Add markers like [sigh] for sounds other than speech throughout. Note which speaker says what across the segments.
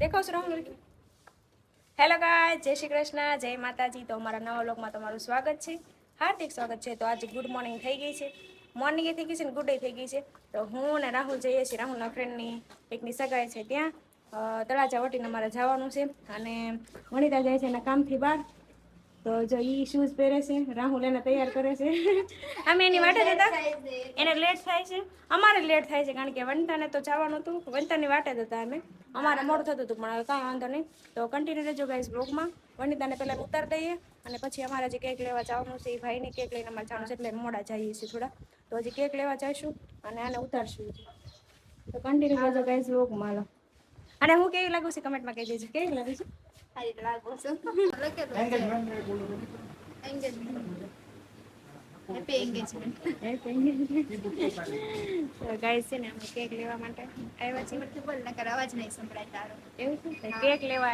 Speaker 1: દેખાવ છો રાહુલ હેલો ગાય જય શ્રી કૃષ્ણ, જય માતાજી. તો અમારા નવા લોકમાં તમારું સ્વાગત છે. હાર્દિક સ્વાગત છે. તો આજે ગુડ મોર્નિંગ થઈ ગઈ છે. મોર્નિંગ થઈ ગઈ છે ને ગુડ ડે થઈ ગઈ છે. તો હું અને રાહુલ જઈએ છીએ. રાહુલના ફ્રેન્ડની એકની સગાઈ છે ત્યાં. તળાજા વટીને અમારે જવાનું છે. અને વણિતા જાય છે એના કામથી બહાર. તો જો ઈ શૂઝ પહેરે છે, રાહુલ એને તૈયાર કરે છે. [laughs] અમે એની વાટે જ હતા. એને લેટ થાય છે. અમારે લેટ થાય છે, કારણ કે વનિતાને તો જવાનું હતું. વનિતાની વાટે હતા અમે. અમારે મોડું થતું હતું, પણ હવે કાંઈ વાંધો નહીં. તો કન્ટિન્યુ રહેજો ગાઈસ બ્લોગમાં વનિતાને પહેલાં ઉતાર દઈએ અને પછી અમારે જે કેક લેવા જવાનું છે. એ ભાઈને કેક લઈને અમારે જવાનું છે, એટલે મોડા જઈએ છીએ થોડા. તો હજી કેક લેવા જઈશું અને આને ઉતારશું તો કન્ટિન્યુ રહેજો ગાઈસ બ્લોગમાં લો અને હું કેવી લાગુ છે? કમેન્ટમાં કહી દેજો. કેવી લાગુ છે? ને અમે કેક લેવા આવ્યા છીએ
Speaker 2: સંભળાય તારો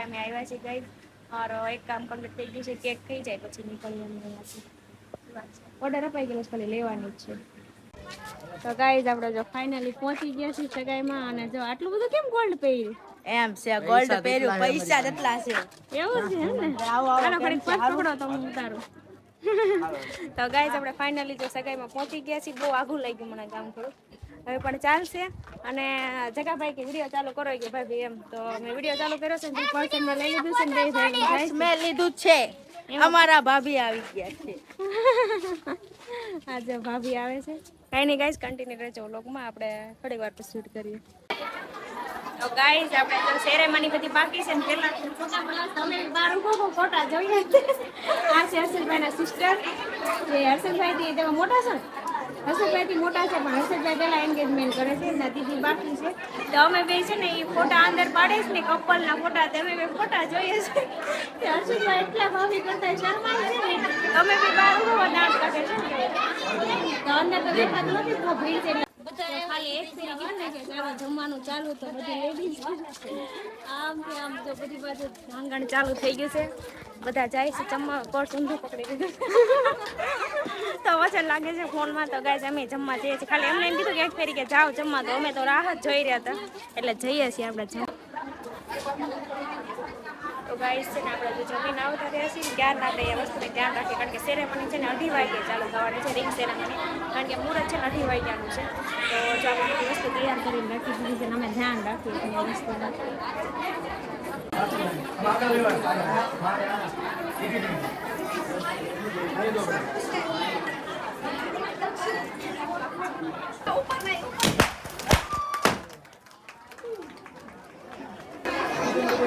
Speaker 1: અમે આવ્યા છીએ ગાઈસ और એક કામ કમ્પ્લીટ થઈ ગયું છે કેક થઈ જાય પછી નીકળીએ ઓર્ડર અપાઈ ગયેલો છે ખાલી લેવાની જ છે તો ગાઈઝ, આપણે જો ફાઇનલી પહોંચી ગયા છીએ સગાઈમાં અને જો આટલું બધું કેમ ગોલ્ડ પહેર્યું?
Speaker 3: એમ છે ગોલ્ડ પહેર્યું પૈસા જેટલા છે.
Speaker 1: એવું છે એમ ને? ચાલો ઘડીક પગ પકડો તો હું ઉતારું. તો ગાઈઝ આપણે ફાઇનલી જો સગાઈમાં પહોંચી ગયા છીએ બહુ આઘું લાગ્યું ગયું મને કામ થોડું. હવે પણ ચાલશે. અને જગાભાઈ કે વીડિયો ચાલુ કરો કે ભાભી એમ. તો મેં વીડિયો ચાલુ કર્યો છે મેં લઈ લીધું છે ને બે ભાઈ
Speaker 3: મેં લીધું છે. અમારા ભાભી આવી ગયા છે.
Speaker 1: આજે ભાભી આવે છે. કાંઈ નહીં ગાઈઝ કન્ટિન્યુ રહેજો વ્લોગમાં આપણે થોડી વાર પછી શૂટ કરીએ. તો ગાઈઝ આપણે તો સેરેમની બધી બાકી છે ને પેલા તમે બાર ઊભો ફોટા જોઈએ. આ છે હર્ષદભાઈના સિસ્ટર જે હર્ષદભાઈ થી તેમાં મોટા છે ને? હર્ષદભાઈ થી મોટા છે, પણ હર્ષદભાઈ પેલા એન્ગેજમેન્ટ કરે છે એમના દીદી બાકી છે. તો અમે બે છે ને એ ફોટા અંદર પાડે છે ને કપલના ફોટા, તો અમે બે ફોટા જોઈએ છે. હર્ષદભાઈ એટલા ભાવી કરતા શરમાય છે ને. તમે બે બાર ઊભો દાંત કાઢે છે તો અંદર તો દેખાતું નથી ભીડ છે જમવાનું ચાલુ આમ આમ તો બધી બાજુ આંગણ ચાલુ થઈ ગયું છે બધા જાય છે જમવા પર્સ ઊંધું પકડી દીધું તો વચન લાગે છે ફોનમાં તો ગાય અમે જમવા જઈએ છીએ ખાલી એમને એમ કીધું કે એક ફેરી કે જાઓ જમવા તો અમે તો રાહત જોઈ રહ્યા હતા એટલે જઈએ છીએ આપણે જમ તો છે ને આપણે જો જમીન આવતા રહ્યા છીએ. ધ્યાન આપણે એ વસ્તુને ધ્યાન રાખીએ, કારણ કે સેરેમની છે ને અઢી વાગે ચાલુ થવાની છે રિંગ સેરેમની કારણ કે મુહૂર્ત છે ને અઢી વાગ્યાનું છે. તો જો આપણે બધી વસ્તુ તૈયાર કરીને રાખી દીધી છે અમે ધ્યાન રાખીએ એ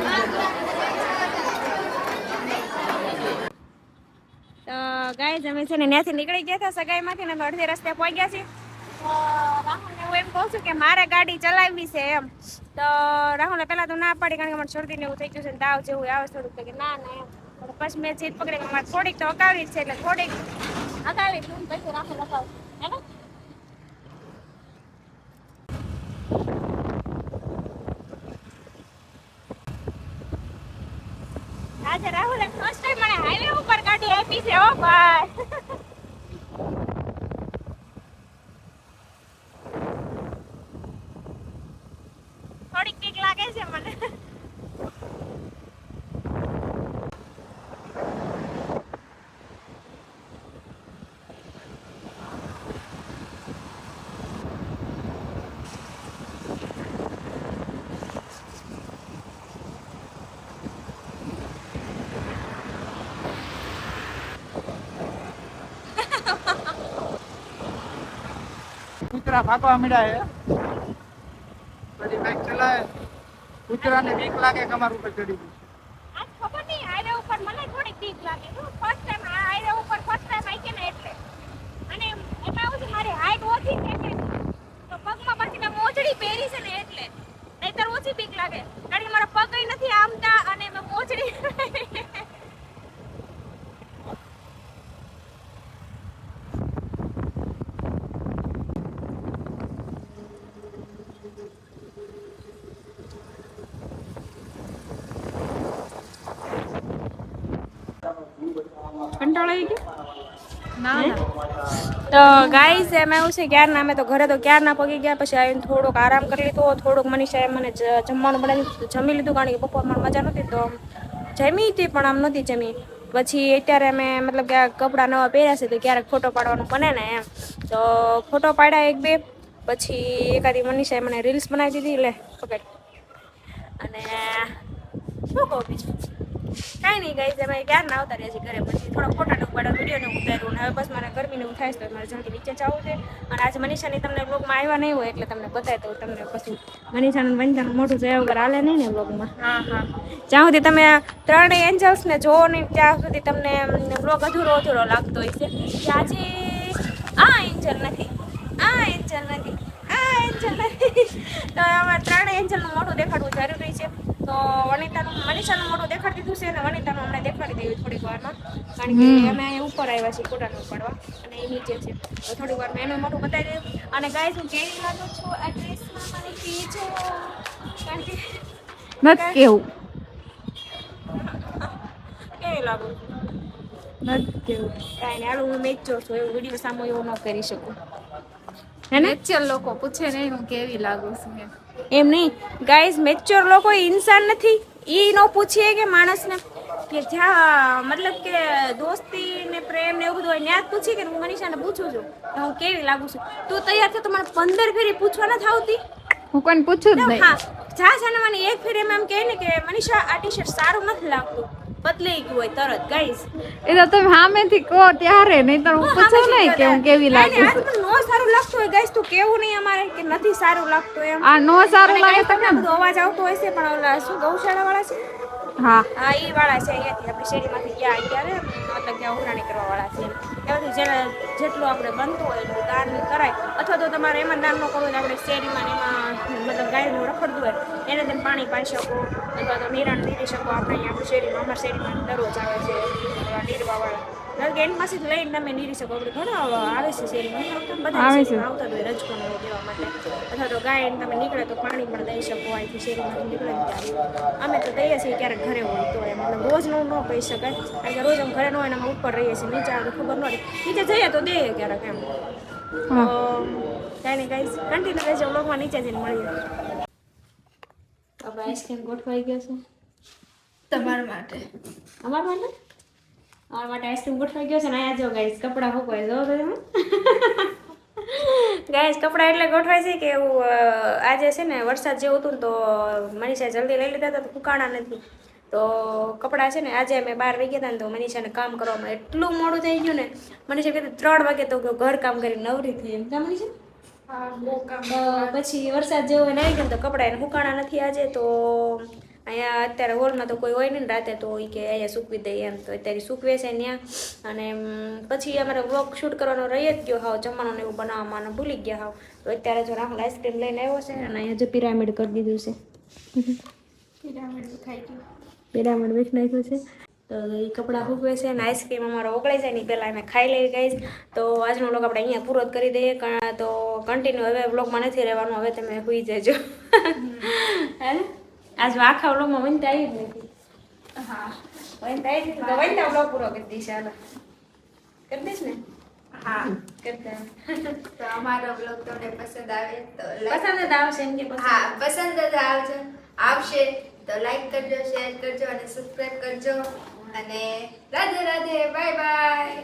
Speaker 1: Thank તો ગાઈઝ અમે છે ને ત્યાંથી નીકળી ગયા હતા સગાઈમાંથી ને અડધે રસ્તે પહોંચ્યા છીએ. રાહુલને હું એમ કહું છું કે મારે ગાડી ચલાવવી છે એમ. તો રાહુલને પહેલાં તો ના પાડી કારણ કે મને શરદીને એવું થઈ ગયું છે ને તાવ જેવું આવે થોડુંક કે ના ના એમ. પછી મેં જીત પકડી મારે થોડીક તો અકાવી જ છે એટલે થોડીક અકાવી પછી રાહુલ અકાવ હે ને આજે રાહુલે ફર્સ્ટ ટાઈમ મને હાઈવે ઉપર ગાડી આપી છે ઓ ભાઈ થોડીક બીક લાગે છે મને
Speaker 4: કૂતરા ભાગવા મળ્યા છે પછી બાઈક ચલાવે કૂતરાને બીક લાગે કે અમારા ઉપર ચડી ગયું
Speaker 1: ખબર નહીં, હાઈવે ઉપર મને થોડીક બીક લાગે. ફર્સ્ટ ટાઈમ આ ઉપર ફર્સ્ટ ટાઈમ આવી ને એટલે. અને એમાં છે, મારી હાઈટ ઓછી છે કે તો પગમાં મેં મોજડી પહેરી છે ને એટલે. નહીતર ઓછી બીક લાગે. કારણ કે મારા પગ નથી આમતા અને મેં મોજડી આવી ગયું?
Speaker 2: ના
Speaker 1: તો ગાઈઝ એમાં એવું છે ક્યારના? અમે તો ઘરે તો ક્યારના પગી ગયા પછી આવીને થોડોક આરામ કરી લીધો થોડુંક મનીષાએ મને જમવાનું બનાવી જમી લીધું કારણ કે બપોરમાં મજા નહોતી તો જમી હતી પણ આમ નહોતી જમી. પછી અત્યારે અમે મતલબ કે કપડાં નવા પહેર્યા છે તો ક્યારેક ફોટો પાડવાનું બને ને એમ. તો ફોટો પાડ્યા એક બે પછી એકાદી મનીષાએ મને રીલ્સ બનાવી દીધી લે પકડ. અને શું કહું બીજું? કાંઈ નહીં ગાઈઝ અમે ક્યાં ના આવતા રહ્યા છીએ ઘરે પછી થોડો ફોટા ઉપાડો ઉપાડ્યા વીડિયો ને ઉતાર્યું અને હવે બસ મને ગરમીને એવું થાય છે તો મારે જલ્દી નીચે જવું છે. અને આજે મનીષાની તમને બ્લોગમાં આવ્યા નહીં હોય એટલે તમને બતાવી દઉં તમને પછી. મનીષાનું વંદન મોટું જોયા વગર હાલે નહીં ને બ્લોગમાં
Speaker 3: હા હા.
Speaker 1: જ્યાં સુધી તમે ત્રણેય એન્જલ્સને જોવો નહીં ત્યાં સુધી તમને બ્લોગ અધૂરો અધૂરો લાગતો હોય છે આજે આ એન્જલ નથી આ એન્જલ નથી. એન્જલ તો આમાં ત્રણેય એન્જલનું મોઢું દેખાડવું જરૂરી છે. તો વનિતાનું મનીષાનું મોઢું દેખાડી દીધું છે અને વનિતાનું હમણાં દેખાડી દેવું થોડીક વારમાં. કારણ કે અમે અહીંયા ઉપર આવ્યા છીએ કોટાનું પડવા અને એ નીચે છે. તો થોડીક વારમાં એનું મોઢું બતાવી દઉં. અને ગાય હું કેવી લાગુ છું આ ડ્રેસમાં? મને કીજો કારણ કે
Speaker 3: નથી કેવું.
Speaker 1: કેવી લાગુ?
Speaker 3: નથી કેવું.
Speaker 1: કાંઈ નહીં હાલો હું મેચ છું. એવું વીડિયો સામો એવું ન કરી શકું. હે ને?
Speaker 2: નેચર લોકો પૂછે નહીં હું કેવી લાગુ છું એમ.
Speaker 1: નહીં. ગાઈઝ મેચ્યોર લોકો ઇન્સાન નથી. એ ન પૂછીએ કે માણસને કે જ્યાં મતલબ કે દોસ્તી ને પ્રેમ ને એવું બધું હોય ત્યાં જ પૂછી કે હું મનીષાને પૂછું છું કે હું કેવી લાગુ છું. તું તૈયાર થયો તો મને પંદર ફેરી પૂછવા નથી આવતી.
Speaker 3: હું કોઈને પૂછું જ નહીં.
Speaker 1: હા. જા છે મને એક ફેરી એમ એમ કહે ને કે મનીષા આ ટી શર્ટ સારું નથી લાગતું. બદલાઈ ગયું હોય તરત ગાઈસ
Speaker 3: એ તો તમે સામેથી કહો ત્યારે નહીં તો હું પૂછું નહીં કે હું કેવી લાગુ
Speaker 1: નો સારું લાગતું હોય ગાઈસ તું કેવું નહીં અમારે કે નથી સારું લાગતું એમ.
Speaker 3: આ નો સારું લાગે
Speaker 1: તમને અવાજ આવતો હોય છે પણ ઓલા શું ગૌશાળા વાળા છે?
Speaker 3: હા.
Speaker 1: હા એ વાળા છે અહીંયાથી, આપણી શેરીમાંથી ગયા અત્યારે, મતલબ ત્યાં ઉઘરાણી કરવા વાળા છે. એમાંથી જેને જેટલું આપણે બનતું હોય એટલું દાન કરાય. અથવા તો તમારે એમાં દાન ન કરવું આપણે શેરીમાં એમાં, મતલબ ગાયનું રખડતું હોય, એને તમે પાણી પાઈ શકો, અથવા તો નિરાણ નીરી શકો. આપણે અહીંયા આપણી શેરીમાં, અમારા શેરીમાં દરરોજ આવે છે નીરવા નીરવાવાળા કારણ કે એન્ડમાંથી લઈને તમે નીરી શકો. આપણે ઘણા આવે છે શેરીમાં આવતા બધા આવતા હોય રજકોને દેવા માટે. અથવા તો ગાય તમે નીકળે તો પાણી પણ દઈ શકો. અહીંથી શેરીમાંથી નીકળે ત્યારે અમે તો દઈએ છીએ ક્યારેક ઘરે હોય તો એમ. મતલબ રોજનું ન કહી શકાય. કારણ કે રોજ અમે ઘરે ન હોય અમે ઉપર રહીએ છીએ. નીચે આવે ખબર ન રહે નીચે જઈએ તો દઈએ ક્યારેક એમ. કાંઈ નહીં ગાઈસ કન્ટિન્યુ રહેજો. વ્લોગમાં નીચે જઈને મળીએ. આઈસ્ક્રીમ ગોઠવાઈ ગયો છે?
Speaker 2: તમારા માટે.
Speaker 1: અમારા માટે? અમારા માટે આઈસ્ક્રીમ ગોઠવાઈ ગયો છે ને અહીંયા જો ગાઈસ કપડાં ફૂકવાય જો તમે. [laughs] ગાઈસ કપડાં એટલે ગોઠવાય છે કે એવું આજે છે ને વરસાદ જેવું હતું ને તો મનીષાએ જલ્દી લઈ લીધા હતા તો ફૂકાણા નથી તો. કપડાં છે ને આજે અમે બહાર વહી ગયા હતા ને તો મનીષાને કામ કરવામાં એટલું મોડું થઈ ગયું ને. મનીષા કીધું ત્રણ વાગે તો ઘર કામ કરી નવરી થઈ એમ. કા મનીષા. પછી વરસાદ જેવો એને આવી ગયો ને તો કપડાં એને હુકાણા નથી આજે તો અહીંયા અત્યારે હોલમાં તો કોઈ હોય નહીં ને રાતે તો હોય કે અહીંયા સૂકવી દઈએ એમ તો અત્યારે સૂકવે છે ત્યાં અને પછી અમારે વ્લોગ શૂટ કરવાનો રહી જ ગયો હાવ જમવાનું એવું બનાવવામાં ભૂલી ગયા હાવ તો અત્યારે જો રાહુલ આઈસ્ક્રીમ લઈને આવ્યો છે અને અહીંયા જો પિરામિડ કરી દીધું છે
Speaker 2: પિરામિડ ખાઈ ગયું
Speaker 1: પિરામિડ વીખ નાખ્યું છે તો એ કપડાં સૂકવે છે અને આઈસ્ક્રીમ અમારો ઓગળાઈ જાય ને પહેલાં અમે ખાઈ લઈ ગઈ તો આજનો વ્લોગ આપણે અહીંયા પૂરો જ કરી દઈએ તો કન્ટિન્યુ હવે વ્લોગમાં નથી રહેવાનું હવે તમે સુઈ જજો હે? આજ આખા વ્લોગમાં વનતા આવી જ નથી.
Speaker 2: હા.
Speaker 1: વનતા આવી જ નથી. વનતા વ્લોગ પૂરો કરી દઈશ હાલો. કરી દઈશ ને?
Speaker 2: હા.
Speaker 1: કરતા
Speaker 2: તો અમારો બ્લોગ તમને પસંદ આવે તો
Speaker 1: પસંદ જ આવશે એમ કે
Speaker 2: હા પસંદ જ આવશે. આવશે તો લાઈક કરજો શેર કરજો અને સબસ્ક્રાઇબ કરજો. અને રાધે રાધે બાય બાય